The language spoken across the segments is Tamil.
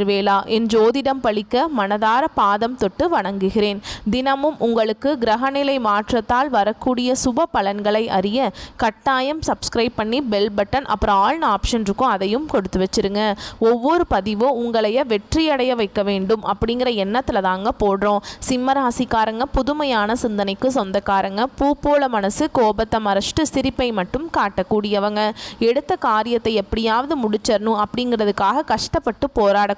கதிர்வேலா என் ஜோதிடம் பழிக்க மனதார பாதம் தொட்டு வணங்குகிறேன். தினமும் உங்களுக்கு கிரகநிலை மாற்றத்தால் வரக்கூடிய சுப பலன்களை அறிய கட்டாயம் சப்ஸ்கிரைப் பண்ணி பெல் பட்டன் அப்புறம் ஆல்னு ஆப்ஷன் இருக்கும் அதையும் கொடுத்து வச்சிருங்க. ஒவ்வொரு பதிவும் உங்களைய வெற்றியடைய வைக்க வேண்டும் அப்படிங்கிற எண்ணத்தில் தாங்க போடுறோம். சிம்ம ராசிக்காரங்க புதுமையான சிந்தனைக்கு சொந்தக்காரங்க. பூ போல மனசு கோபத்தை மறைச்சிட்டு சிரிப்பை மட்டும் காட்டக்கூடியவங்க. எடுத்த காரியத்தை எப்படியாவது முடிச்சிடணும் அப்படிங்கிறதுக்காக கஷ்டப்பட்டு போராட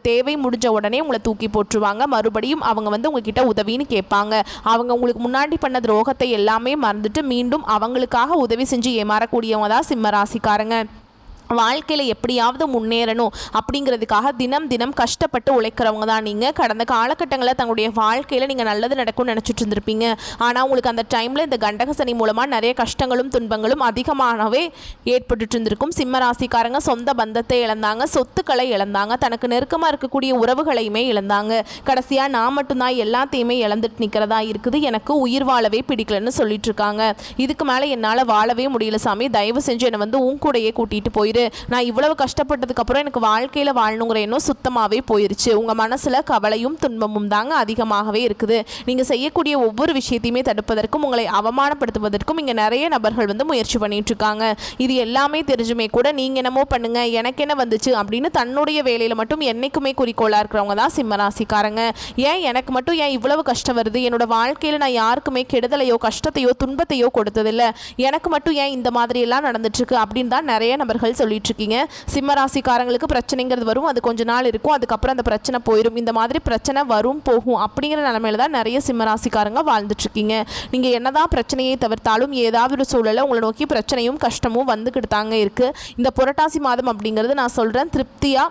தேவை முடிஞ்ச உடனே உங்களை தூக்கி போட்டுருவாங்க. மறுபடியும் அவங்க வந்து உங்ககிட்ட உதவின்னு கேட்பாங்க. அவங்க உங்களுக்கு முன்னாடி பண்ண துரோகத்தை எல்லாமே மறந்துட்டு மீண்டும் அவங்களுக்காக உதவி செஞ்சு ஏமாறக்கூடியவங்க தான் சிம்ம ராசிக்காரங்க. வாழ்க்கையில் எப்படியாவது முன்னேறணும் அப்படிங்கிறதுக்காக தினம் தினம் கஷ்டப்பட்டு உழைக்கிறவங்க தான் நீங்கள் கடந்த காலகட்டங்களில் தங்களுடைய வாழ்க்கையில் நீங்கள் நல்லது நடக்கும்னு நினச்சிட்டு இருந்திருப்பீங்க. ஆனால் உங்களுக்கு அந்த டைமில் இந்த கண்டக சனி மூலமாக நிறைய கஷ்டங்களும் துன்பங்களும் அதிகமாகவே ஏற்பட்டுட்டு இருந்திருக்கும். சிம்ம ராசிக்காரங்க சொந்த பந்தத்தை இழந்தாங்க சொத்துக்களை இழந்தாங்க தனக்கு நெருக்கமாக இருக்கக்கூடிய உறவுகளையுமே இழந்தாங்க. கடைசியாக நான் மட்டும்தான் எல்லாத்தையுமே இழந்துட்டு நிற்கிறதா இருக்குது. எனக்கு உயிர் வாழவே பிடிக்கலன்னு சொல்லிட்டு இருக்காங்க. இதுக்கு மேலே என்னால் வாழவே முடியல சாமி. தயவு செஞ்சு என்னை வந்து உன் கூடையே கூட்டிகிட்டு போயிரு. நான் இவ்வளவு கஷ்டப்பட்டதுக்கப்புறம் எனக்கு வாழ்க்கையில் வாழணுங்கிற எண்ணம் சுத்தமாகவே போயிருச்சு. உங்கள் மனசில் கவலையும் துன்பமும் தாங்க அதிகமாகவே இருக்குது. நீங்கள் செய்யக்கூடிய ஒவ்வொரு விஷயத்தையுமே தடுப்பதற்கும் உங்களை அவமானப்படுத்துவதற்கும் இங்கே நிறைய நபர்கள் வந்து முயற்சி பண்ணிட்டு இருக்காங்க. இது எல்லாமே தெரிஞ்சுமே கூட நீங்கள் என்னமோ பண்ணுங்கள் எனக்கு என்ன வந்துச்சு அப்படின்னு தன்னுடைய வேலையில் மட்டும் என்னைக்குமே குறிக்கோளாக இருக்கிறவங்க தான் சிம்மராசிக்காரங்க. ஏன் எனக்கு மட்டும் ஏன் இவ்வளவு கஷ்டம் வருது? என்னோட வாழ்க்கையில் நான் யாருக்குமே கெடுதலையோ கஷ்டத்தையோ துன்பத்தையோ கொடுத்ததில்ல. எனக்கு மட்டும் ஏன் இந்த மாதிரியெல்லாம் நடந்துட்டுருக்கு அப்படின்னு தான் நிறைய நபர்கள் சொல்லிட்டு இருக்கீங்க சிம்மராசிக்காரங்களுக்கு பிரச்சனைங்கிறது வரும். அது கொஞ்ச நாள் இருக்கும். அதுக்கப்புறம் அந்த பிரச்சனை போயிடும் இந்த மாதிரி பிரச்சனை வரும் போகும் அப்படிங்கிற நிலமையில தான் நிறைய சிம்மராசிக்காரங்க வாழ்ந்துட்டு இருக்கீங்க நீங்கள் என்னதான் பிரச்சனையை தவிர்த்தாலும் ஏதாவது ஒரு சூழலை உங்களை நோக்கி பிரச்சனையும் கஷ்டமும் வந்துக்கிட்டு தாங்க இருக்குது இந்த புரட்டாசி மாதம் அப்படிங்கிறது நான் சொல்கிறேன் திருப்தியாக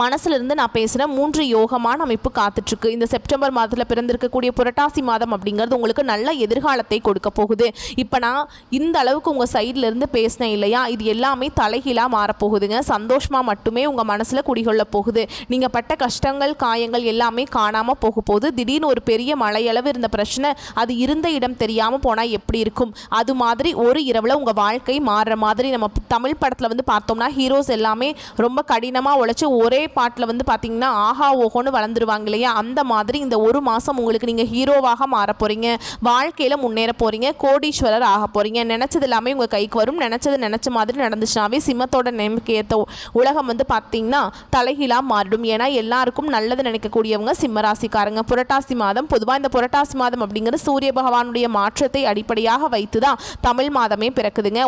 மனசுலேருந்து நான் பேசுகிற மூன்று யோகமான அமைப்பு காத்துட்ருக்கு. இந்த செப்டம்பர் மாதத்தில் பிறந்திருக்கக்கூடிய புரட்டாசி மாதம் அப்படிங்கிறது உங்களுக்கு நல்ல எதிர்காலத்தை கொடுக்க போகுது. இப்போ நான் இந்த அளவுக்கு உங்கள் சைட்லேருந்து பேசினேன் இல்லையா? இது எல்லாமே தலைகீழாக மாறப்போகுதுங்க. சந்தோஷமாக மட்டுமே உங்கள் மனசில் குடிகொள்ள போகுது. நீங்கள் பட்ட கஷ்டங்கள் காயங்கள் எல்லாமே காணாமல் போக போகுது. திடீர்னு ஒரு பெரிய மழையளவு இருந்த பிரச்சனை அது இருந்த இடம் தெரியாமல் போனால் எப்படி இருக்கும்? அது மாதிரி ஒரு இரவில் உங்கள் வாழ்க்கை மாறுற மாதிரி நம்ம தமிழ் படத்தில் வந்து பார்த்தோம்னா ஹீரோஸ் எல்லாமே ரொம்ப கடினமாக உழைச்சி ஒரே பாட்டில் வந்து பார்த்தீங்கன்னா ஆஹா ஓஹோன்னு வளர்ந்துருவாங்க இல்லையா? அந்த மாதிரி இந்த ஒரு மாதம் உங்களுக்கு நீங்கள் ஹீரோவாக மாற போகிறீங்க வாழ்க்கையில் முன்னேற போகிறீங்க கோடீஸ்வரர் ஆக போகிறீங்க நினச்சது எல்லாமே உங்கள் கைக்கு வரும். நினச்சது நினச்ச மாதிரி நடந்துச்சுனாவே சிம்மத்தோட நம்பிக்கையத்த உலகம் வந்து பார்த்தீங்கன்னா தலைகீழாக மாறிடும். ஏன்னா எல்லாருக்கும் நல்லது நினைக்கக்கூடியவங்க சிம்மராசிக்காரங்க. புரட்டாசி மாதம் பொதுவாக இந்த புரட்டாசி மாதம் அப்படிங்கிறது சூரிய பகவானுடைய மாற்றத்தை அடிப்படையாக வைத்து தான் தமிழ் மாதமே பிறக்குதுங்க.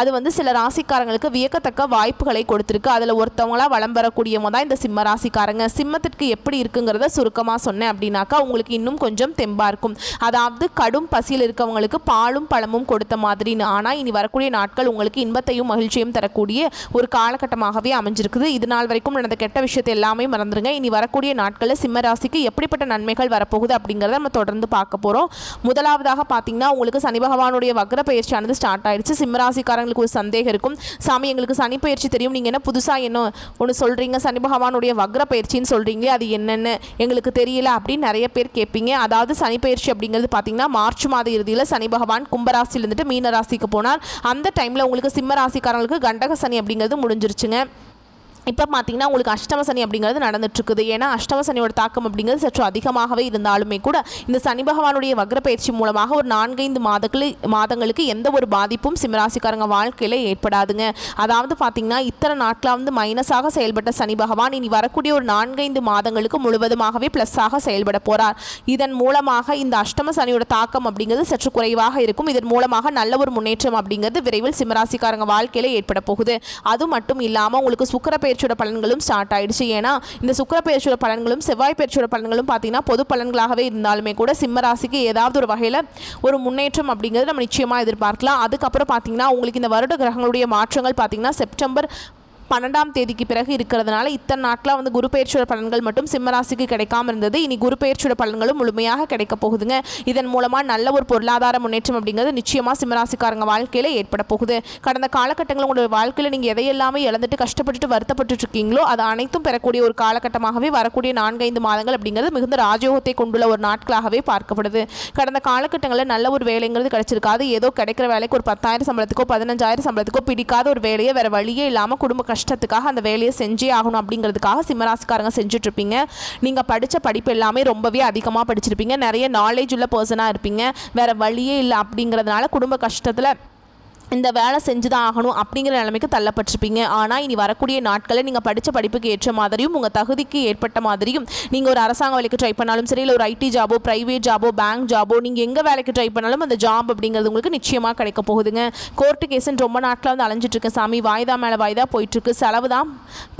அது வந்து சில ராசிக்காரங்களுக்கு வியக்கத்தக்க வாய்ப்புகளை கொடுத்துருக்கு. அதில் ஒருத்தவங்களா வளம் வரக்கூடியவங்க தான் இந்த சிம்ம ராசிக்காரங்க. சிம்மத்திற்கு எப்படி இருக்குங்கிறத சுருக்கமாக சொன்னேன் அப்படின்னாக்கா உங்களுக்கு இன்னும் கொஞ்சம் தெம்பாக இருக்கும். அதாவது கடும் பசியில் இருக்கவங்களுக்கு பாலும் பழமும் கொடுத்த மாதிரின்னு. ஆனால் இனி வரக்கூடிய நாட்கள் உங்களுக்கு இன்பத்தையும் மகிழ்ச்சியும் தரக்கூடிய ஒரு காலகட்டமாகவே அமைஞ்சிருக்குது. இது நாள் வரைக்கும் நடந்த கெட்ட விஷயத்தை எல்லாமே மறந்துருங்க. இனி வரக்கூடிய நாட்களில் சிம்ம ராசிக்கு எப்படிப்பட்ட நன்மைகள் வரப்போகுது அப்படிங்கிறத நம்ம தொடர்ந்து பார்க்க போகிறோம் முதலாவதாக பார்த்தீங்கன்னா உங்களுக்கு சனி பகவானுடைய வக்ர பயிற்சியானது ஸ்டார்ட் ஆயிடுச்சு. சிம்ம ராசிக்காரங்களுக்கு ஒரு சந்தேகம் இருக்கும். சாமி எங்களுக்கு சனி பயிற்சி தெரியும். நீங்கள் என்ன புதுசாக என்ன ஒன்று சொல்கிறீங்க சனி பகவானுடைய வக்ர பயிற்சின்னு சொல்கிறீங்க அது என்னென்னு எங்களுக்கு தெரியல அப்படின்னு நிறைய பேர் கேட்பீங்க. அதாவது சனி பயிற்சி அப்படிங்கிறது பார்த்தீங்கன்னா மார்ச் மாத இறுதியில் சனி பகவான் கும்பராசியிலிருந்துட்டு மீன ராசிக்கு போனார். அந்த டைமில் உங்களுக்கு சிம்ம ராசிக்காரங்களுக்கு கண்டக சனி அப்படிங்கிறது முடிஞ்சிருச்சுங்க. இப்போ பார்த்தீங்கன்னா உங்களுக்கு அஷ்டம சனி அப்படிங்கிறது நடந்துட்டுருக்குது. ஏன்னா அஷ்டம சனியோட தாக்கம் அப்படிங்கிறது சற்று அதிகமாகவே இருந்தாலுமே கூட இந்த சனி பகவானுடைய வக்ர பயிற்சி மூலமாக ஒரு நான்கைந்து மாதங்களில் மாதங்களுக்கு எந்த ஒரு பாதிப்பும் சிம்மராசிக்காரங்க வாழ்க்கையில் ஏற்படாதுங்க. அதாவது பார்த்தீங்கன்னா இத்தனை நாட்களாக வந்து மைனஸாக செயல்பட்ட சனி பகவான் இனி வரக்கூடிய ஒரு நான்கைந்து மாதங்களுக்கு முழுவதுமாகவே ப்ளஸ்ஸாக செயல்பட போகிறார் இதன் மூலமாக இந்த அஷ்டம சனியோட தாக்கம் அப்படிங்கிறது சற்று குறைவாக இருக்கும். இதன் மூலமாக நல்ல ஒரு முன்னேற்றம் அப்படிங்கிறது விரைவில் சிம்மராசிக்காரங்க வாழ்க்கையில் ஏற்பட போகுது. அது மட்டும் இல்லாமல் உங்களுக்கு சுக்கர பயிற்சியோட பலன்களும் ஸ்டார்ட் ஆயிடுச்சு. ஏன்னா இந்த சுக்கர பயிற்சியோட பலன்களும் செவ்வாய் பயிற்சியோட பலன்களும் பார்த்தீங்கன்னா பொது பலன்களாகவே இருந்தாலுமே கூட சிம்ம ராசிக்கு ஏதாவது ஒரு வகையில் ஒரு முன்னேற்றம் அப்படிங்கிறது நம்ம நிச்சயமாக எதிர்பார்க்கலாம். அதுக்கப்புறம் பார்த்தீங்கன்னா உங்களுக்கு இந்த வருட கிரகங்களுடைய மாற்றங்கள் பார்த்தீங்கன்னா செப்டம்பர் பன்னெண்டாம் தேதிக்கு பிறகு இருக்கிறதுனால இத்தனை நாட்களாக வந்து குரு பெயர்ச்சியோட பலன்கள் மட்டும் சிம்மராசிக்கு கிடைக்காம இருந்தது. இனி குரு பெயர்ச்சியோட பலன்களும் முழுமையாக கிடைக்க போகுதுங்க. இதன் மூலமாக நல்ல ஒரு பொருளாதார முன்னேற்றம் அப்படிங்கிறது நிச்சயமாக சிம்மராசிக்காரங்க வாழ்க்கையில் ஏற்பட போகுது. கடந்த காலகட்டங்களில் உங்களோட வாழ்க்கையில் நீங்கள் எதையெல்லாமே இழந்துட்டு கஷ்டப்பட்டுட்டு வருத்தப்பட்டு இருக்கீங்களோ அது அனைத்தும் பெறக்கூடிய ஒரு காலகட்டமாகவே வரக்கூடிய நான்கைந்து மாதங்கள் அப்படிங்கிறது மிகுந்த ராஜயோகத்தை கொண்டுள்ள ஒரு நாட்களாகவே பார்க்கப்படுது. கடந்த காலகட்டங்களில் நல்ல ஒரு வேலைங்கிறது கிடைச்சிருக்காது. ஏதோ கிடைக்கிற வேலைக்கு ஒரு பத்தாயிரம் சம்பளத்துக்கோ பதினஞ்சாயிரம் சம்பளத்துக்கோ பிடிக்காத ஒரு வேலையை வேறு வழியே இல்லாமல் குடும்ப கஷ்டத்துக்காக அந்த வேலையை செஞ்சே ஆகணும் அப்படிங்கிறதுக்காக சிம்மராசிக்காரங்க செஞ்சுட்ருப்பீங்க. நீங்கள் படித்த படிப்பு எல்லாமே ரொம்பவே அதிகமாக படிச்சிருப்பீங்க. நிறைய நாலேஜ் உள்ள பர்சனாக இருப்பீங்க. வேறு வழியே இல்லை அப்படிங்கிறதுனால குடும்ப கஷ்டத்தில் இந்த வேலை செஞ்சு தான் ஆகணும் அப்படிங்கிற நிலைமைக்கு தள்ளப்பட்டிருப்பீங்க. ஆனால் இனி வரக்கூடிய நாட்களில் நீங்கள் படித்த படிப்புக்கு ஏற்ற மாதிரியும் உங்கள் தகுதிக்கு ஏற்பட்ட மாதிரியும் நீங்கள் ஒரு அரசாங்க வேலைக்கு ட்ரை பண்ணாலும் சரி இல்லை ஒரு ஐடி ஜாபோ ப்ரைவேட் ஜாபோ பேங்க் ஜாபோ நீங்கள் எங்கே வேலைக்கு ட்ரை பண்ணாலும் அந்த ஜாப் அப்படிங்கிறது உங்களுக்கு நிச்சயமாக கிடைக்க போகுதுங்க. கோர்ட்டு கேஸுன்னு ரொம்ப நாட்களாக வந்து அலைஞ்சிட்ருக்கேன் சாமி. வாய்தா மேலே வாய்தா போயிட்டுருக்கு செலவு தான்.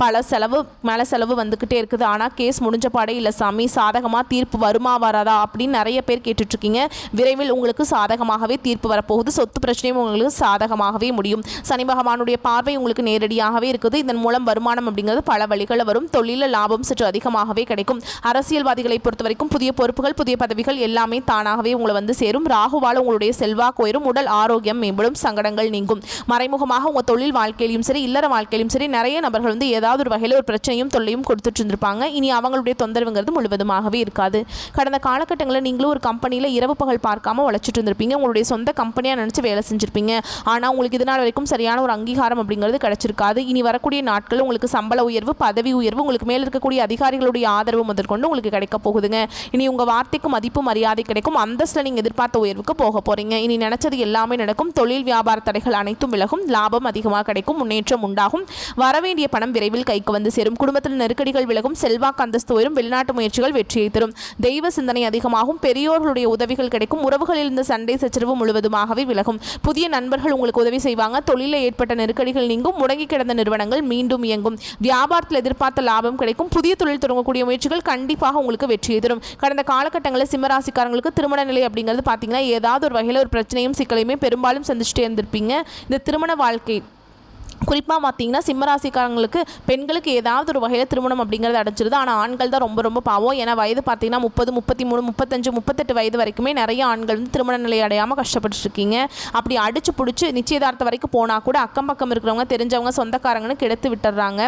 பல செலவு மேலே செலவு வந்துக்கிட்டே இருக்குது. ஆனால் கேஸ் முடிஞ்ச பாடே இல்லை சாமி. சாதகமாக தீர்ப்பு வருமா வராதா அப்படின்னு நிறைய பேர் கேட்டுட்ருக்கீங்க விரைவில் உங்களுக்கு சாதகமாகவே தீர்ப்பு வரப்போகுது. சொத்து பிரச்சனையும் உங்களுக்கு சாதகமாகவே முடியும். சனி பகவானுடைய பார்வை உங்களுக்கு நேரடியாகவே இருக்குது. இதன் மூலம் வருமானம் அப்படிங்கிறது பல வழிகளில் வரும். தொழிலில் லாபம் சற்று அதிகமாகவே கிடைக்கும். அரசியல்வாதிகளை பொறுத்த வரைக்கும் புதிய பொறுப்புகள் புதிய பதவிகள் எல்லாமே தானாகவே உங்களை வந்து சேரும். ராகுவால் உங்களுடைய செல்வாக்கு உயரும். உடல் ஆரோக்கியம் மேம்படும். சங்கடங்கள் நீங்கும். மறைமுகமாக உங்கள் தொழில் வாழ்க்கையிலும் சரி இல்லற வாழ்க்கையிலும் சரி நிறைய நபர்கள் வந்து ஏதாவது ஒரு வகையில் ஒரு பிரச்சனையும் தொல்லையும் கொடுத்துட்டு இருந்திருப்பாங்க. இனி அவங்களுடைய தொந்தரவுங்கிறது முழுவதுமாகவே இருக்காது. கடந்த காலகட்டங்களில் நீங்களும் ஒரு கம்பெனியில் இரவு பகல் பார்க்காம உழைச்சிட்டு இருந்திருப்பீங்க. உங்களுடைய சொந்த கம்பெனியாக நினச்சி வேலை செஞ்சிருப்பீங்க. ஆனால் உங்களுக்கு இதனால் வரைக்கும் சரியான ஒரு அங்கீகாரம் அப்படிங்கிறது கிடைச்சிருக்காது. இனி வரக்கூடிய நாட்கள் உங்களுக்கு சம்பள உயர்வு பதவி உயர்வு உங்களுக்கு மேல் இருக்கக்கூடிய அதிகாரிகளுடைய ஆதரவு முதற்கொண்டு உங்களுக்கு கிடைக்க போகுதுங்க. இனி உங்கள் வார்த்தைக்கு மதிப்பு மரியாதை கிடைக்கும். அந்தஸ்தில் நீங்கள் எதிர்பார்த்த உயர்வுக்கு போக போகிறீங்க இனி நினச்சது எல்லாமே நடக்கும். தொழில் வியாபார தடைகள் அனைத்தும் விலகும். லாபம் அதிகமாக கிடைக்கும். முன்னேற்றம் உண்டாகும். வரவேண்டிய பணம் விரைவில் கைக்கு வந்து சேரும். குடும்பத்தில் நெருக்கடிகள் விலகும். செல்வாக்கு அந்தஸ்து உயரும். வெளிநாட்டு முயற்சிகள் வெற்றியை தரும். தெய்வ சிந்தனை அதிகமாகும். பெரியோர்களுடைய உதவிகள் கிடைக்கும். உறவுகளில் இருந்த சண்டை சச்சரவு முழுவதுமாகவே விலகும். புதிய நண்பர்கள் உங்களுக்கு உதவி செய்வாங்க. தொழிலில் ஏற்பட்ட நெருக்கடிகள் நீங்கும். முடங்கி கிடந்த நிறுவனங்கள் மீண்டும் இயங்கும். வியாபாரத்தில் எதிர்பார்த்த லாபம் கிடைக்கும். புதிய தொழில் தொடங்கக்கூடிய முயற்சிகள் கண்டிப்பாக உங்களுக்கு வெற்றியை தரும் கடந்த காலகட்டங்களில் சிம்மராசிக்காரங்களுக்கு திருமண நிலை அப்படிங்கிறது பார்த்தீங்கன்னா ஏதாவது ஒரு வகையில் ஒரு பிரச்சனையும் சிக்கலையுமே பெரும்பாலும் சந்திச்சுட்டே இருந்திருப்பீங்க. இந்த திருமண வாழ்க்கை குறிப்பாக பார்த்தீங்கன்னா சிம்மராசிக்காரங்களுக்கு பெண்களுக்கு ஏதாவது ஒரு வகையில் திருமணம் அப்படிங்கிறது அடைச்சிருது ஆனால் ஆண்கள் தான் ரொம்ப ரொம்ப பாவம். ஏன்னா வயது பார்த்தீங்கன்னா முப்பது முப்பத்தி மூணு முப்பத்தஞ்சு முப்பத்தெட்டு வயது வரைக்குமே நிறைய ஆண்கள் வந்து திருமண நிலை அடையாமல் கஷ்டப்பட்டுருக்கீங்க. அப்படி அடிச்சு பிடிச்சி நிச்சயதார்த்தம் வரைக்கும் போனால் கூட அக்கம் பக்கம் இருக்கிறவங்க தெரிஞ்சவங்க சொந்தக்காரங்கன்னு கெடுத்து விட்டுறாங்க.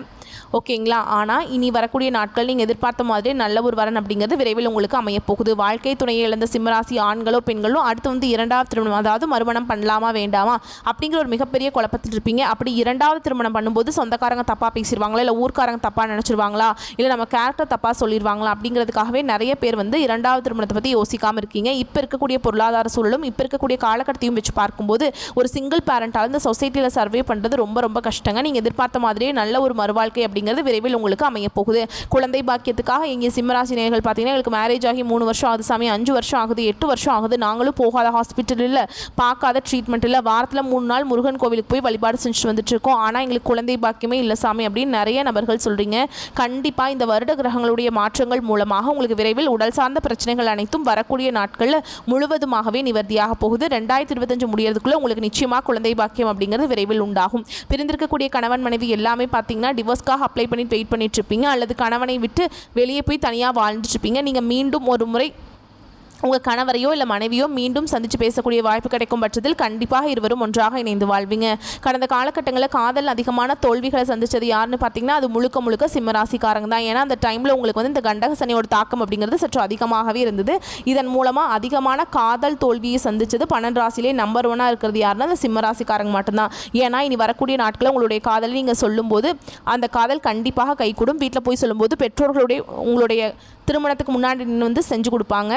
ஓகேங்களா? ஆனால் இனி வரக்கூடிய நாட்கள் நீங்கள் எதிர்பார்த்த மாதிரி நல்ல ஒரு வரன் அப்படிங்கிறது விரைவில் உங்களுக்கு அமையப்போகுது. வாழ்க்கை துணையை இழந்த சிம்மராசி ஆண்களோ பெண்களோ அடுத்து வந்து இரண்டாவது திருமணம் அதாவது மறுமணம் பண்ணலாமா வேண்டாமா அப்படிங்கிற ஒரு மிகப்பெரிய குழப்பத்தில் இருப்பீங்க அப்படி இரண்டு ரெண்டாவது திருமணம் பண்ணும்போது சொந்தக்காரங்க தப்பாக பேசிடுவாங்களா? இல்லை ஊர்க்காரங்க தப்பாக நினச்சிருவாங்களா? இல்லை நம்ம கேரக்டர் தப்பாக சொல்லிடுவாங்களா? அப்படிங்கிறதுக்காகவே நிறைய பேர் வந்து இரண்டாவது திருமணத்தை பற்றி யோசிக்காமல் இருக்கீங்க. இப்போ இருக்கக்கூடிய பொருளாதார சூழலும் இப்போ இருக்கக்கூடிய காலகட்டத்தையும் வச்சு பார்க்கும்போது ஒரு சிங்கிள் பேரண்டால் இந்த சொசைட்டியில் சர்வே பண்ணுறது ரொம்ப ரொம்ப கஷ்டங்க. நீங்கள் எதிர்பார்த்த மாதிரியே நல்ல ஒரு மறுவாழ்க்கை அப்படிங்கிறது விரைவில் உங்களுக்கு அமைய போகுது. குழந்தை பாக்கியத்துக்காக இங்கே சிம்மராசி நேர்கள் பார்த்தீங்கன்னா எங்களுக்கு மேரேஜ் ஆகி மூணு வருஷம் ஆகுது சாமி. அஞ்சு வருஷம் ஆகுது எட்டு வருஷம் ஆகுது. நாங்களும் போகாத ஹாஸ்பிட்டல் இல்லை பார்க்காத ட்ரீட்மெண்ட் இல்லை. வாரத்தில் மூணு நாள் முருகன் கோவிலுக்கு போய் வழிபாடு செஞ்சுட்டு வந்துட்டு இருக்கோம். ஆனால் எங்களுக்கு குழந்தை பாக்கியமே இல்லை சாமி அப்படின்னு நிறைய நபர்கள் சொல்கிறீங்க கண்டிப்பாக இந்த வருட கிரகங்களுடைய மாற்றங்கள் மூலமாக உங்களுக்கு விரைவில் உடல் சார்ந்த பிரச்சனைகள் அனைத்தும் வரக்கூடிய நாட்களில் முழுவதுமாகவே நிவர்த்தியாக போகுது. ரெண்டாயிரத்தி இருபத்தஞ்சு முடியறதுக்குள்ளே உங்களுக்கு நிச்சயமாக குழந்தை பாக்கியம் அப்படிங்கிறது விரைவில் உண்டாகும். பிரிந்திருக்கக்கூடிய கணவன் மனைவி எல்லாமே பார்த்தீங்கன்னா டிவோர்ஸ்க்காக அப்ளை பண்ணி வெயிட் பண்ணிட்டு இருப்பீங்க. அல்லது கணவனை விட்டு வெளியே போய் தனியாக வாழ்ந்துட்டு இருப்பீங்க. நீங்கள் மீண்டும் ஒரு முறை உங்கள் கணவரையோ இல்லை மனைவியோ மீண்டும் சந்தித்து பேசக்கூடிய வாய்ப்பு கிடைக்கும் பட்சத்தில் கண்டிப்பாக இருவரும் ஒன்றாக இணைந்து வாழ்வீங்க. கடந்த காலகட்டங்களில் காதல் அதிகமான தோல்விகளை சந்தித்தது யாருன்னு பார்த்தீங்கன்னா அது முழுக்க முழுக்க சிம்மராசிக்காரங்க தான். ஏன்னா அந்த டைமில் உங்களுக்கு வந்து இந்த கண்டக சனியோட தாக்கம் அப்படிங்கிறது சற்று அதிகமாகவே இருந்தது. இதன் மூலமாக அதிகமான காதல் தோல்வியை சந்தித்தது பன்னெண்டு ராசிலே நம்பர் ஒன்னாக இருக்கிறது யாருன்னா அந்த சிம்மராசிக்காரங்க மட்டும்தான். ஏன்னா இனி வரக்கூடிய நாட்களில் உங்களுடைய காதலை நீங்கள் சொல்லும்போது அந்த காதல் கண்டிப்பாக கைகூடும். வீட்டில் போய் சொல்லும்போது பெற்றோர்களுடைய உங்களுடைய திருமணத்துக்கு முன்னாடி வந்து செஞ்சு கொடுப்பாங்க.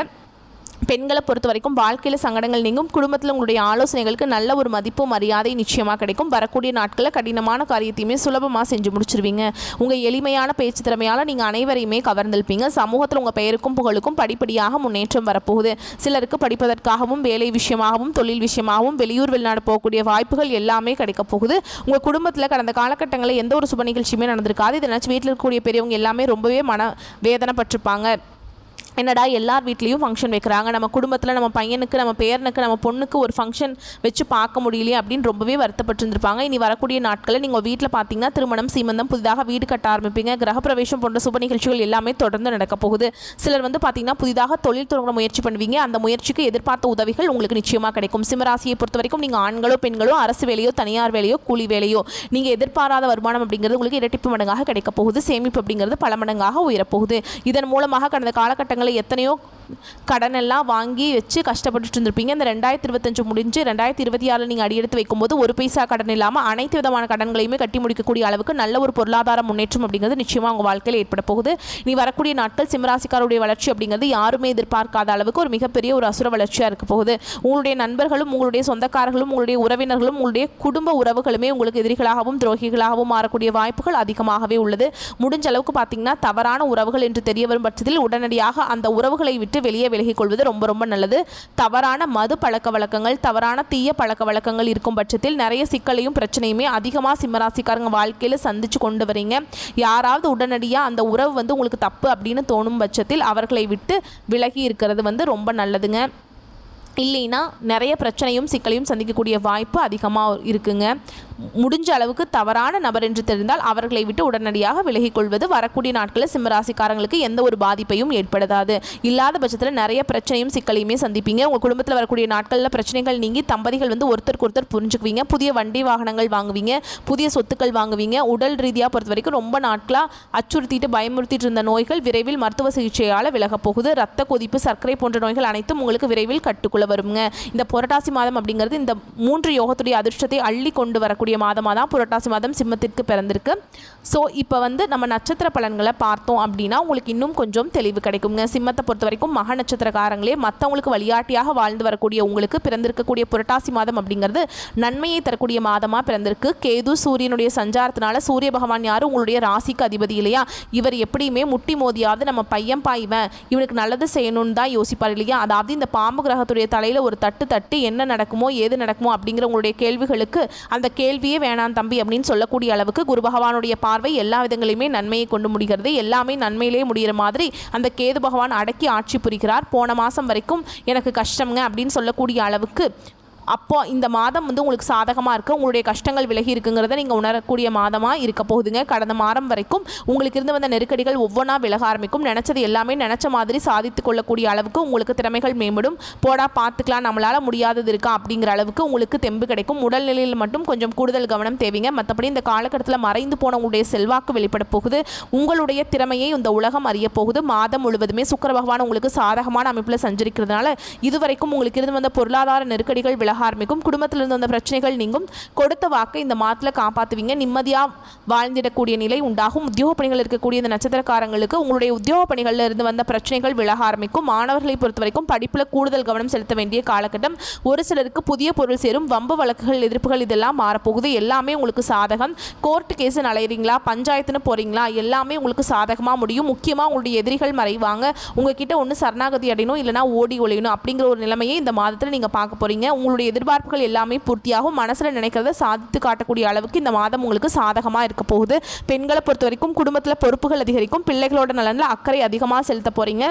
பெண்களை பொறுத்த வரைக்கும் வாழ்க்கையில் சங்கடங்கள் நீங்கும். குடும்பத்தில் உங்களுடைய ஆலோசனைகளுக்கு நல்ல ஒரு மதிப்பு மரியாதை நிச்சயமாக கிடைக்கும். வரக்கூடிய நாட்களில் கடினமான காரியத்தையுமே சுலபமாக செஞ்சு முடிச்சிருவீங்க. உங்கள் எளிமையான பேச்சு திறமையால் நீங்கள் அனைவரையுமே கவர்ந்திருப்பீங்க. சமூகத்தில் உங்கள் பெயருக்கும் புகழுக்கும் படிப்படியாக முன்னேற்றம் வரப்போகுது. சிலருக்கு படிப்பதற்காகவும் வேலை விஷயமாகவும் தொழில் விஷயமாகவும் வெளியூர் வெளிநாடு போகக்கூடிய வாய்ப்புகள் எல்லாமே கிடைக்க போகுது. உங்கள் குடும்பத்தில் கடந்த காலகட்டங்களில் எந்த ஒரு சுப நிகழ்ச்சியுமே நடந்திருக்காது. இதனாச்சும் வீட்டில் இருக்கக்கூடிய பெரியவங்க எல்லாமே ரொம்பவே மன வேதனைப்பட்டிருப்பாங்க என்னடா எல்லார் வீட்லேயும் ஃபங்க்ஷன் வைக்கிறாங்க? நம்ம குடும்பத்தில் நம்ம பையனுக்கு நம்ம பேரனுக்கு நம்ம பொண்ணுக்கு ஒரு ஃபங்க்ஷன் வச்சு பார்க்க முடியலையே அப்படின்னு ரொம்பவே வருத்தப்பட்டிருந்திருப்பாங்க. இனி வரக்கூடிய நாட்களில் நீங்கள் வீட்டில் பார்த்தீங்கன்னா திருமணம் சீமந்தம் புதிதாக வீடு கட்ட ஆரம்பிப்பீங்க. கிரகப்பிரவேசம் போன்ற சுப நிகழ்ச்சிகள் எல்லாமே தொடர்ந்து நடக்க போகுது. சிலர் வந்து பார்த்தீங்கன்னா புதிதாக தொழில் தொடங்க முயற்சி பண்ணுவீங்க. அந்த முயற்சிக்கு எதிர்பார்த்த உதவிகள் உங்களுக்கு நிச்சயமாக கிடைக்கும். சிம்மராசியை பொறுத்த வரைக்கும் நீங்கள் ஆண்களோ பெண்களோ அரசு வேலையோ தனியார் வேலையோ கூலி வேலையோ நீங்கள் எதிர்பாராத வருமானம் அப்படிங்கிறது உங்களுக்கு இரட்டிப்பு மடங்காக கிடைக்க போகுது. சேமிப்பு அப்படிங்கிறது பல மடங்காக உயரப்போகுது இதன் மூலமாக கடந்த காலகட்டங்களில் எத்தனையோ கடன் எல்லாம் வாங்கி வச்சு கஷ்டப்பட்டுட்டு இருந்திருப்பீங்க இந்த ரெண்டாயிரத்தி இருபத்தஞ்சு முடிஞ்சு ரெண்டாயிரத்தி இருபத்தி ஆறில் நீங்கள் அடியெடுத்து வைக்கும்போது ஒரு பைசா கடன் இல்லாமல் அனைத்து விதமான கடன்களையுமே கட்டி முடிக்கக்கூடிய அளவுக்கு நல்ல ஒரு பொருளாதார முன்னேற்றம் அப்படிங்கிறது நிச்சயமாக உங்கள் வாழ்க்கையில் ஏற்பட போகுது. நீ வரக்கூடிய நாட்கள் சிம்மராசிக்காருடைய வளர்ச்சி அப்படிங்கிறது யாருமே எதிர்பார்க்காத அளவுக்கு ஒரு மிகப்பெரிய ஒரு அசுர வளர்ச்சியாக இருக்க போகுது. உங்களுடைய நண்பர்களும் உங்களுடைய சொந்தக்காரர்களும் உங்களுடைய உறவினர்களும் உங்களுடைய குடும்ப உறவுகளுமே உங்களுக்கு எதிரிகளாகவும் துரோகிகளாகவும் மாறக்கூடிய வாய்ப்புகள் அதிகமாகவே உள்ளது. முடிஞ்ச அளவுக்கு பார்த்தீங்கன்னா தவறான உறவுகள் என்று தெரிய வரும் பட்சத்தில் உடனடியாக அந்த உறவுகளை விட்டு வெளியே விலகிக் கொள்வது ரொம்ப ரொம்ப நல்லது. தவறான மது பழக்க வழக்கங்கள் தவறான தீய பழக்க வழக்கங்கள் இருக்கும் பட்சத்தில் நிறைய சிக்கலையும் பிரச்சனையுமே அதிகமாக சிம்மராசிக்காரங்க வாழ்க்கையில் சந்திச்சு கொண்டு வரீங்க. யாராவது உடனடியாக அந்த உறவு வந்து உங்களுக்கு தப்பு அப்படின்னு தோணும் பட்சத்தில் அவர்களை விட்டு விலகி இருக்கிறது வந்து ரொம்ப நல்லதுங்க. இல்லைன்னா நிறைய பிரச்சனையும் சிக்கலையும் சந்திக்கக்கூடிய வாய்ப்பு அதிகமாக இருக்குங்க. முடிஞ்ச அளவுக்கு தவறான நபர் என்று தெரிந்தால் அவர்களை விட்டு உடனடியாக விலகிக் கொள்வது. வரக்கூடிய நாட்களில் சிம்மராசிக்காரங்களுக்கு எந்த ஒரு பாதிப்பையும் ஏற்படுத்தாது. இல்லாத பட்சத்தில் நிறைய பிரச்சனையும் சிக்கலையுமே சந்திப்பீங்க. உங்கள் குடும்பத்தில் வரக்கூடிய நாட்களில் பிரச்சனைகள் நீங்கி தம்பதிகள் வந்து ஒருத்தருக்கு ஒருத்தர் புரிஞ்சுக்குவீங்க. புதிய வண்டி வாகனங்கள் வாங்குவீங்க. புதிய சொத்துக்கள் வாங்குவீங்க. உடல் ரீதியாக பொறுத்த வரைக்கும் ரொம்ப நாட்களாக அச்சுறுத்திட்டு பயமுறுத்திட்டு இருந்த நோய்கள் விரைவில் மருத்துவ சிகிச்சையால் விலகப் போகுது. ரத்த கொதிப்பு சர்க்கரை போன்ற நோய்கள் அனைத்தும் உங்களுக்கு விரைவில் கட்டுக்குள்ள வருங்க. இந்த புரட்டாசி மாதம் அப்படிங்கிறது இந்த மூன்று யோகத்துடைய அதிர்ஷ்டத்தை அள்ளி கொண்டு வரக்கூடிய மாதமாக தான் புரட்டாசி மாதம் சிம்மத்திற்கு பிறந்திருக்கு. ஸோ இப்போ வந்து நம்ம நட்சத்திர பலன்களை பார்த்தோம் அப்படின்னா உங்களுக்கு இன்னும் கொஞ்சம் தெளிவு கிடைக்குங்க. சிம்மத்தை பொறுத்த வரைக்கும் மக நட்சத்திரக்காரங்களே மற்றவங்களுக்கு வழிகாட்டியாக வாழ்ந்து வரக்கூடிய உங்களுக்கு பிறந்திருக்கக்கூடிய புரட்டாசி மாதம் அப்படிங்கிறது நன்மையை தரக்கூடிய மாதமாக பிறந்திருக்கு. கேது சூரியனுடைய சஞ்சாரத்தினால சூரிய பகவான் யார்? உங்களுடைய ராசிக்கு அதிபதி இல்லையா? இவர் எப்படியுமே முட்டி மோதியாவது நம்ம பையன் பாய்வன். இவனுக்கு நல்லது செய்யணும்னு தான் யோசிப்பார் இல்லையா? அதாவது இந்த பாம்பு கிரகத்துடைய தலையில் ஒரு தட்டு தட்டு என்ன நடக்குமோ ஏது நடக்குமோ அப்படிங்கிற உங்களுடைய கேள்விகளுக்கு அந்த கேள்வி கேள்வியே வேணாம் தம்பி அப்படின்னு சொல்லக்கூடிய அளவுக்கு குரு பகவானுடைய பார்வை எல்லா விதங்களையுமே நன்மையை கொண்டு முடிகிறது. எல்லாமே நன்மையிலே முடிகிற மாதிரி அந்த கேது பகவான் அடக்கி ஆட்சி புரிகிறார். போன மாதம் வரைக்கும் எனக்கு கஷ்டம்ங்க அப்படின்னு சொல்லக்கூடிய அளவுக்கு அப்போ இந்த மாதம் வந்து உங்களுக்கு சாதகமாக இருக்குது உங்களுடைய கஷ்டங்கள் விலகி இருக்குங்கிறத நீங்கள் உணரக்கூடிய மாதமாக இருக்க போகுதுங்க. கடந்த மாதம் வரைக்கும் உங்களுக்கு இருந்து வந்த நெருக்கடிகள் ஒவ்வொன்றா விலக ஆரம்பிக்கும். நினச்சது எல்லாமே நினச்ச மாதிரி சாதித்து கொள்ளக்கூடிய அளவுக்கு உங்களுக்கு திறமைகள் மேம்படும். போடா பார்த்துக்கலாம். நம்மளால் முடியாதது இருக்கா அப்படிங்கிற அளவுக்கு உங்களுக்கு தெம்பு கிடைக்கும். உடல்நிலையில் மட்டும் கொஞ்சம் கூடுதல் கவனம் தேவைங்க. மற்றபடி இந்த காலகட்டத்தில் மறைந்து போனவங்களுடைய செல்வாக்கு வெளிப்பட போகுது. உங்களுடைய திறமையை இந்த உலகம் அறிய போகுது. மாதம் முழுவதுமே சுக்கர பகவான் உங்களுக்கு சாதகமான அமைப்பில் சஞ்சரிக்கிறதுனால இதுவரைக்கும் உங்களுக்கு இருந்து வந்த பொருளாதார நெருக்கடிகள் விலக ஆரம்பிக்கும் குடும்பத்தில் இருந்து வந்த பிரச்சனைகள் நீங்கும். கொடுத்த வாக்கை இந்த மாதத்தில் காப்பாற்றுவீங்க நிம்மதியாக வாழ்ந்திடக்கூடிய நிலை உண்டாகும். உத்தியோக பணிகள் இருக்கக்கூடிய இந்த நட்சத்திரக்காரங்களுக்கு உங்களுடைய உத்தியோக பணிகளில் இருந்து வந்த பிரச்சனைகள் விலக ஆரம்பிக்கும். மாணவர்களை பொறுத்த வரைக்கும் படிப்பில் கூடுதல் கவனம் செலுத்த வேண்டிய காலகட்டம். ஒரு சிலருக்கு புதிய பொருள் சேரும். வம்பு வழக்குகள் எதிர்ப்புகள் இதெல்லாம் மாறப்போகுது. எல்லாமே உங்களுக்கு சாதகம். கோர்ட்டு கேஸ் அலையிறீங்களா பஞ்சாயத்துன்னு போகிறீங்களா எல்லாமே உங்களுக்கு சாதகமாக முடியும். முக்கியமாக உங்களுடைய எதிரிகள் மறைவாங்க. உங்ககிட்ட ஒன்று சரணாகதி அடையணும் இல்லைனா ஓடி ஒழியணும் அப்படிங்கிற ஒரு நிலைமையை இந்த மாதத்தில் நீங்கள் பார்க்க போகிறீங்க உங்களுடைய எதிர்பார்ப்புகள் எல்லாமே பூர்த்தியாகும். மனசில் நினைக்கிறத சாதித்து காட்டக்கூடிய அளவுக்கு இந்த மாதம் உங்களுக்கு சாதகமாக இருக்க போகுது. பெண்களை பொறுத்த வரைக்கும் குடும்பத்தில் பொறுப்புகள் அதிகரிக்கும். பிள்ளைகளோட நலனில் அக்கறை அதிகமாக செலுத்த போகிறீங்க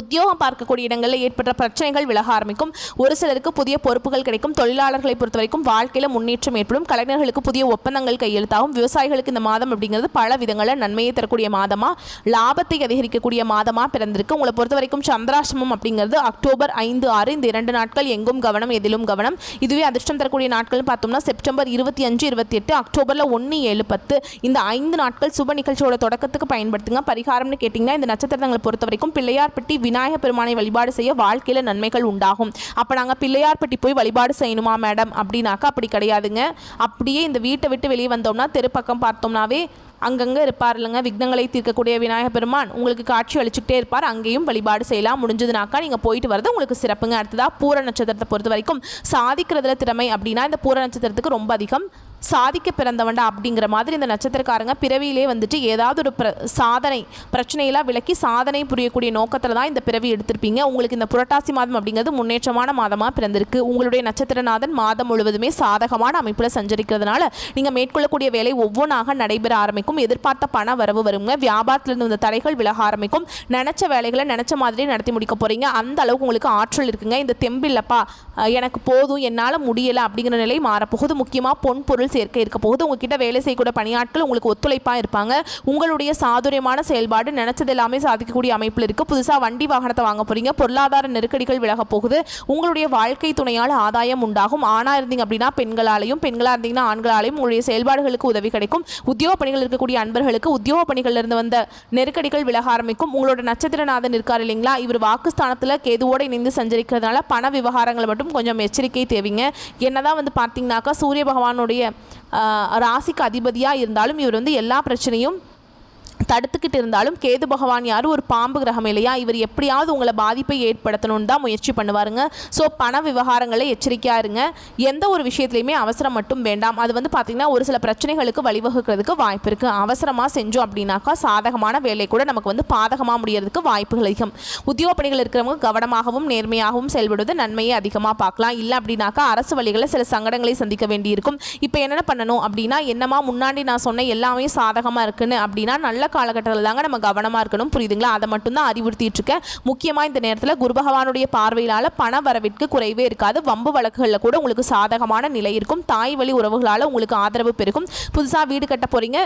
உத்தியோகம் பார்க்கக்கூடிய இடங்களில் ஏற்பட்ட பிரச்சனைகள் விலக ஆரம்பிக்கும். ஒரு சிலருக்கு புதிய பொறுப்புகள் கிடைக்கும். தொழிலாளர்களை பொறுத்த வரைக்கும் வாழ்க்கையில் முன்னேற்றம் ஏற்படும். கலைஞர்களுக்கு புதிய ஒப்பந்தங்கள் கையெழுத்தாகும். விவசாயிகளுக்கு இந்த மாதம் அப்படிங்கிறது பல விதங்களில் நன்மையை தரக்கூடிய மாதமா லாபத்தை அதிகரிக்கக்கூடிய மாதமா பிறந்திருக்கு. உங்களை பொறுத்த வரைக்கும் சந்திராஷ்டமம் அப்படிங்கிறது அக்டோபர் ஐந்து ஆறு இந்த இரண்டு நாட்கள் எங்கும் கவனம் எதிலும் கவனம். இதுவே அதிர்ஷ்டம் தரக்கூடிய நாட்கள் பார்த்தோம்னா செப்டம்பர் இருபத்தி அஞ்சு இருபத்தி எட்டு அக்டோபரில் ஒன்று ஏழு பத்து. இந்த ஐந்து நாட்கள் சுப நிகழ்ச்சியோட தொடக்கத்துக்கு பயன்படுத்துங்க. பரிகாரம்னு கேட்டிங்கன்னா இந்த நட்சத்திரங்களை பொறுத்த வரைக்கும் பிள்ளையார்பட்டி விநாயகர் பெருமானை வழிபாடு செய்ய வாழ்க்கையில் நன்மைகள் உண்டாகும். அப்போ நாங்கள் பிள்ளையார்பட்டி போய் வழிபாடு செய்யணுமா மேடம் அப்படின்னாக்கா அப்படி கிடையாதுங்க. அப்படியே இந்த வீட்டை விட்டு வெளியே வந்தோம்னா தெருப்பக்கம் பார்த்தோம்னாவே அங்கங்கே இருப்பார் இல்லைங்க விக்னங்களை தீர்க்கக்கூடிய விநாயகர் பெருமான் உங்களுக்கு காட்சி அளிச்சுக்கிட்டே இருப்பார். அங்கேயும் வழிபாடு செய்யலாம். முடிஞ்சதுனாக்கா நீங்கள் போயிட்டு வரது உங்களுக்கு சிறப்புங்க. அடுத்ததாக பூர நட்சத்திரத்தை பொறுத்த வரைக்கும் சாதிக்கிறதுல திறமை அப்படின்னா இந்த பூர நட்சத்திரத்துக்கு ரொம்ப அதிகம். சாதிக்க பிறந்தவன்டா அப்படிங்கிற மாதிரி இந்த நட்சத்திரக்காரங்க பிறவியிலே வந்துட்டு ஏதாவது ஒரு பிர சாதனை பிரச்சனையெல்லாம் விலக்கி சாதனை புரியக்கூடிய நோக்கத்தில் தான் இந்த பிறவி எடுத்திருப்பீங்க. உங்களுக்கு இந்த புரட்டாசி மாதம் அப்படிங்கிறது முன்னேற்றமான மாதமாக பிறந்திருக்கு. உங்களுடைய நட்சத்திரநாதன் மாதம் முழுவதுமே சாதகமான அமைப்பில் சஞ்சரிக்கிறதுனால நீங்கள் மேற்கொள்ளக்கூடிய வேலை ஒவ்வொன்றாக நடைபெற ஆரம்பிக்கும். எதிர்பார்த்த பண வரவு வருங்க. வியாபாரத்திலிருந்து வந்த தடைகள் விலக ஆரம்பிக்கும். நினச்ச வேலைகளை நினச்ச மாதிரி நடத்தி முடிக்க போகிறீங்க அந்த அளவுக்கு உங்களுக்கு ஆற்றல் இருக்குங்க. இந்த தெம்பில்லப்பா எனக்கு போதும் என்னால் முடியலை அப்படிங்கிற நிலை மாறப்போகுது. முக்கியமாக பொன் பொருள் சேர்க்கை இருக்க போகுது உங்ககிட்ட வேலை செய்யக்கூடிய பணியாட்கள் உங்களுக்கு ஒத்துழைப்பாக இருப்பாங்க. உங்களுடைய சாதுரியமான செயல்பாடு நினச்சது எல்லாமே சாதிக்கக்கூடிய அமைப்பில் இருக்குது புதுசாக வண்டி வாகனத்தை வாங்க போகிறீங்க பொருளாதார நெருக்கடிகள் விலக போகுது. உங்களுடைய வாழ்க்கை துணையால் ஆதாயம் உண்டாகும். ஆணாக இருந்தீங்க அப்படின்னா பெண்களாலையும் பெண்களாக இருந்தீங்கன்னா ஆண்களாலையும் உங்களுடைய செயல்பாடுகளுக்கு உதவி கிடைக்கும். உத்தியோக பணிகள் இருக்கக்கூடிய அன்பர்களுக்கு உத்தியோக பணிகளிலிருந்து வந்த நெருக்கடிகள் விலக ஆரம்பிக்கும். உங்களோட நட்சத்திரநாதன் இருக்கார் இல்லைங்களா? இவர் வாக்குஸ்தானத்தில் கேதுவோடு இணைந்து சஞ்சரிக்கிறதுனால பண விவகாரங்களை மட்டும் கொஞ்சம் எச்சரிக்கை தேவைங்க. என்னதான் வந்து பார்த்தீங்கன்னாக்கா சூரிய பகவானுடைய ராசிக்கு அதிபதியாக இருந்தாலும் இவர் வந்து எல்லா பிரச்சனையும் தடுத்துக்கிட்டு இருந்தாலும் கேது பகவான் யார்? ஒரு பாம்பு கிரகம் இல்லையா? இவர் எப்படியாவது உங்களை பாதிப்பை ஏற்படுத்தணும்னு தான் முயற்சி பண்ணுவாருங்க. ஸோ பண விவகாரங்களை எச்சரிக்கையாக இருங்க எந்த ஒரு விஷயத்துலையுமே அவசரம் மட்டும் வேண்டாம். அது வந்து பார்த்திங்கன்னா ஒரு சில பிரச்சனைகளுக்கு வழிவகுக்கிறதுக்கு வாய்ப்பு இருக்குது அவசரமாக செஞ்சோம் அப்படின்னாக்கா சாதகமான வேலை கூட நமக்கு வந்து பாதகமாக முடியறதுக்கு வாய்ப்புகள் அதிகம். உத்தியோக பணிகள் இருக்கிறவங்க கவனமாகவும் நேர்மையாகவும் செயல்படுவது நன்மையை அதிகமாக பார்க்கலாம். இல்லை அப்படின்னாக்கா அரசு வழிகளில் சில சங்கடங்களை சந்திக்க வேண்டியிருக்கும். இப்போ என்னென்ன பண்ணணும் அப்படின்னா என்னமா முன்னாடி நான் சொன்ன எல்லாமே சாதகமாக இருக்குன்னு அப்படின்னா நல்ல காலகட்டத்தில் தாங்க நம்ம கவனமாக இருக்கணும். புரியுதுங்களா? அதை மட்டும்தான் அறிவுறுத்திட்டு இருக்கேன். முக்கியமாக இந்த நேரத்தில் குரு பகவானுடைய பார்வையிலால் பண வரவிற்கு குறைவே இருக்காது. வம்பு வழக்குகளில் கூட உங்களுக்கு சாதகமான நிலை இருக்கும். தாய் வழி உறவுகளால் உங்களுக்கு ஆதரவு பெருகும். புதுசாக வீடு கட்ட போகிறீங்க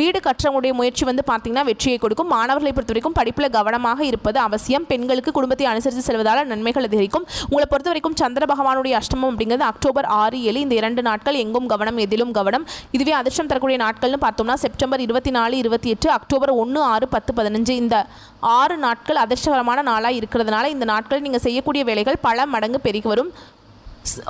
வீடு கற்றவங்களுடைய முயற்சி வந்து பார்த்தீங்கன்னா வெற்றியை கொடுக்கும். மாணவர்களை பொறுத்த வரைக்கும் படிப்பில் கவனமாக இருப்பது அவசியம். பெண்களுக்கு குடும்பத்தை அனுசரித்து செல்வதால் நன்மைகள் அதிகரிக்கும். உங்களை பொறுத்த வரைக்கும் சந்திர பகவானுடைய அஷ்டமம் அப்படிங்கிறது அக்டோபர் ஆறு ஏழு இந்த இரண்டு நாட்கள் எங்கும் கவனம் எதிலும் கவனம். இதுவே அதிர்ஷ்டம் தரக்கூடிய நாட்கள்னு பார்த்தோம்னா செப்டம்பர் இருபத்தி நாலு இருபத்தி எட்டு அக்டோபர் ஒன்று ஆறு பத்து பதினஞ்சு இந்த ஆறு நாட்கள் அதிர்ஷ்டகரமான நாளாக இருக்கிறதுனால இந்த நாட்கள் நீங்கள் செய்யக்கூடிய வேலைகள் பல மடங்கு பெருகி வரும்.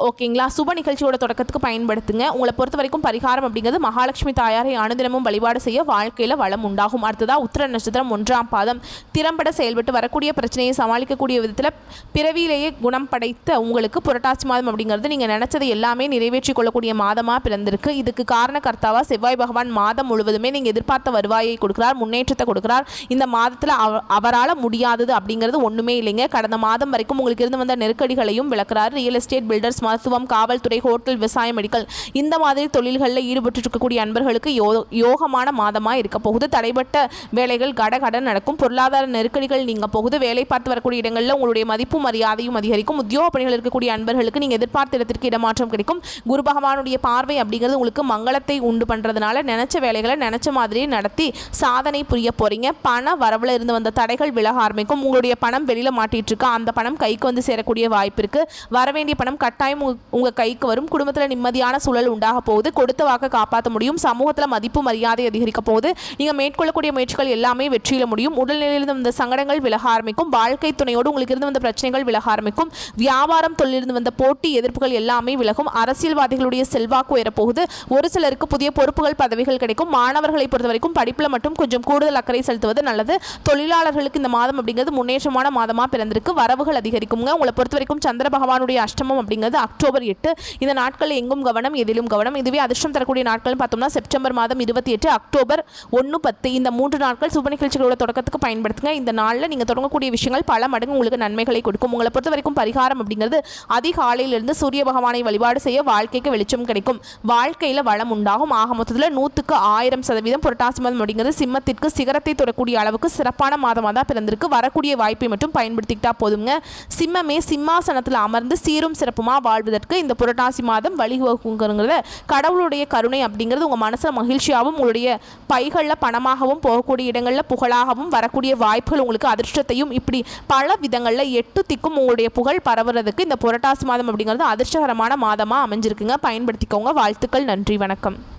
ஓகேங்களா? சுப நிகழ்ச்சியோட தொடக்கத்துக்கு பயன்படுத்துங்க. உங்களை பொறுத்த வரைக்கும் பரிகாரம் அப்படிங்கிறது மகாலட்சுமி தாயாரை அனுதினமும் வழிபாடு செய்ய வாழ்க்கையில் வளம் உண்டாகும். அடுத்ததாக உத்திர நட்சத்திரம் ஒன்றாம் பாதம். திறம்பட செயல்பட்டு வரக்கூடிய பிரச்சனையை சமாளிக்கக்கூடிய விதத்தில் பிறவியிலேயே குணம் படைத்த உங்களுக்கு புரட்டாசி மாதம் அப்படிங்கிறது நீங்கள் நினச்சதை எல்லாமே நிறைவேற்றிக் கொள்ளக்கூடிய மாதமாக பிறந்திருக்கு. இதுக்கு காரணகர்த்தாவா செவ்வாய் பகவான் மாதம் முழுவதுமே நீங்கள் எதிர்பார்த்த வருவாயை கொடுக்குறார் முன்னேற்றத்தை கொடுக்குறார். இந்த மாதத்தில் அவ அவரால் முடியாதது அப்படிங்கிறது ஒன்றுமே இல்லைங்க. கடந்த மாதம் வரைக்கும் உங்களுக்கு இருந்து வந்த நெருக்கடிகளையும் விளக்குறாரு. ரியல் எஸ்டேட் பில்டர்ஸ் மருத்துவம் காவல்துறை ஹோட்டல் விவசாயம் மெடிக்கல் இந்த மாதிரி தொழில்களில் ஈடுபட்டு இருக்கக்கூடிய அன்பர்களுக்கு யோ யோகமான மாதமாக இருக்க போகுது. தடைப்பட்ட வேலைகள் கட நடக்கும். பொருளாதார நெருக்கடிகள் நீங்க போகுது. வேலை பார்த்து வரக்கூடிய இடங்களில் உங்களுடைய மதிப்பு மரியாதையும் அதிகரிக்கும். உத்தியோக பணிகள் இருக்கக்கூடிய அன்பர்களுக்கு நீங்கள் எதிர்பார்த்த இடத்திற்கு இடமாற்றம் கிடைக்கும். குரு பகவானுடைய பார்வை அப்படிங்கிறது உங்களுக்கு மங்களத்தை உண்டு பண்ணுறதுனால நினச்ச வேலைகளை நினச்ச மாதிரியே நடத்தி சாதனை புரிய போகிறீங்க பண வரவில் இருந்து வந்த தடைகள் விலக ஆரம்பிக்கும். உங்களுடைய பணம் வெளியில் மாட்டிட்டு இருக்கா. அந்த பணம் கைக்கு வந்து சேரக்கூடிய வாய்ப்பு இருக்குது வர வேண்டிய பணம் கட்டாயம் உங்கள் கைக்கு வரும். குடும்பத்தில் நிம்மதியான சூழல் உண்டாக போகுது. கொடுத்த வாக்கை காப்பாற்ற முடியும். சமூகத்தில் மதிப்பு மரியாதை அதிகரிக்க போகுது. நீங்கள் மேற்கொள்ளக்கூடிய முயற்சிகள் எல்லாமே வெற்றியில் முடியும். உடல்நிலையிலிருந்து வந்த சங்கடங்கள் விலக ஆரம்பிக்கும். வாழ்க்கை துணையோடு உங்களுக்கு இருந்து வந்த பிரச்சனைகள் விலக ஆரம்பிக்கும். வியாபாரம் தொழிலிருந்து வந்த போட்டி எதிர்ப்புகள் எல்லாமே விலகும். அரசியல்வாதிகளுடைய செல்வாக்கு உயரப்போகுது ஒரு சிலருக்கு புதிய பொறுப்புகள் பதவிகள் கிடைக்கும். மாணவர்களை பொறுத்த வரைக்கும் படிப்பில் மட்டும் கொஞ்சம் கூடுதல் அக்கறை செலுத்துவது நல்லது. தொழிலாளர்களுக்கு இந்த மாதம் அப்படிங்கிறது முன்னேற்றமான மாதமாக பிறந்திருக்கு. வரவுகள் அதிகரிக்குங்க. உங்களை பொறுத்த வரைக்கும் சந்திர பகவானுடைய அஷ்டமம் அப்படிங்கிறது அப்படிங்கிறது அக்டோபர் எட்டு. இந்த நாட்களில் எங்கும் கவனம் எதிலும் கவனம். இதுவே அதிர்ஷ்டம் தரக்கூடிய நாட்கள் பார்த்தோம்னா செப்டம்பர் மாதம் இருபத்தி எட்டு அக்டோபர் ஒன்று பத்து. இந்த மூன்று நாட்கள் சுப நிகழ்ச்சிகளோட தொடக்கத்துக்கு பயன்படுத்துங்க. இந்த நாளில் நீங்கள் தொடங்கக்கூடிய விஷயங்கள் பல மடங்கு உங்களுக்கு நன்மைகளை கொடுக்கும். உங்களை பொறுத்த வரைக்கும் பரிகாரம் அப்படிங்கிறது அதிகாலையிலிருந்து சூரிய பகவானை வழிபாடு செய்ய வாழ்க்கைக்கு வெளிச்சம் கிடைக்கும். வாழ்க்கையில் வளம் உண்டாகும். ஆக மொத்தத்தில் நூற்றுக்கு ஆயிரம் சதவீதம் புரட்டாசி மாதம் அப்படிங்கிறது சிம்மத்திற்கு சிகரத்தை தொடக்கூடிய அளவுக்கு சிறப்பான மாதமாக தான் பிறந்திருக்கு. வரக்கூடிய வாய்ப்பை மட்டும் பயன்படுத்திக்கிட்டா போதுங்க. சிம்மமே சிம்மாசனத்தில் அமர்ந்து சீரும் சிறப்புமா வாழ்வதற்கு இந்த புரட்டாசி மாதம் வழிவகுங்கிறத கடவுளுடைய கருணை அப்படிங்கிறது உங்கள் மனசில் மகிழ்ச்சியாகவும் உங்களுடைய பைகளில் பணமாகவும் போகக்கூடிய இடங்களில் புகழாகவும் வரக்கூடிய வாய்ப்புகள் உங்களுக்கு அதிர்ஷ்டத்தையும் இப்படி பல விதங்களில் எட்டு திக்கும் உங்களுடைய புகழ் பரவுறதுக்கு இந்த புரட்டாசி மாதம் அப்படிங்கிறது அதிர்ஷ்டகரமான மாதமாக அமைஞ்சிருக்குங்க. பயன்படுத்திக்கோங்க. வாழ்த்துக்கள். நன்றி. வணக்கம்.